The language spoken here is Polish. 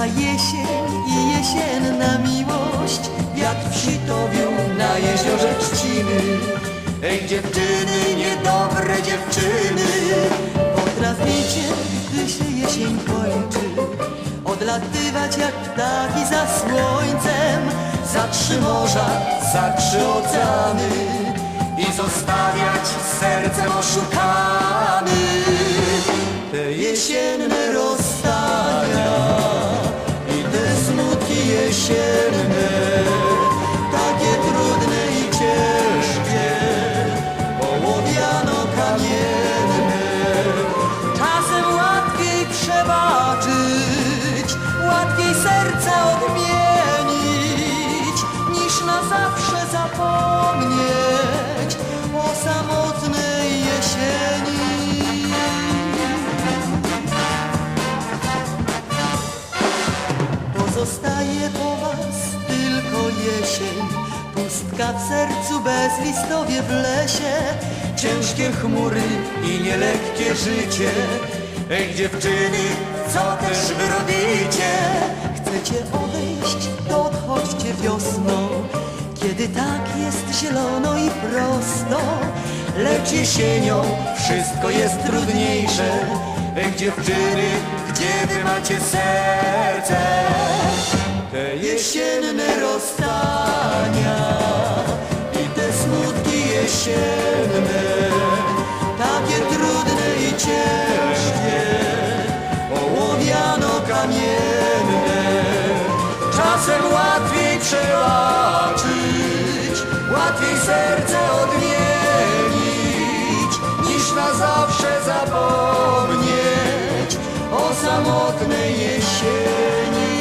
Przyjechała jesień i jesienna miłość Wiatr przytowił na jeziorze trzciny. Ej dziewczyny, niedobre dziewczyny Potraficie, gdy się jesień kończy Odlatywać jak ptaki za słońcem Za trzy morza, za trzy oceany I zostawiać sercem oszukany. Te Czasem łatwiej przebaczyć Łatwiej serce odmienić Niż na zawsze zapomnieć O samotnej jesieni. Pozostaje po was tylko jesień Pustka w sercu, bezlistowie w lesie Ciężkie chmury i nielekkie życie Ej dziewczyny, co też wy robicie? Chcecie odejść, to odchodźcie wiosną Kiedy tak jest zielono i prosto Lecz jesienią wszystko jest trudniejsze Ej dziewczyny, gdzie wy macie serce? Te jesienne rozstania Czasem łatwiej przebaczyć, łatwiej serce odmienić, niż na zawsze zapomnieć o samotnej jesieni.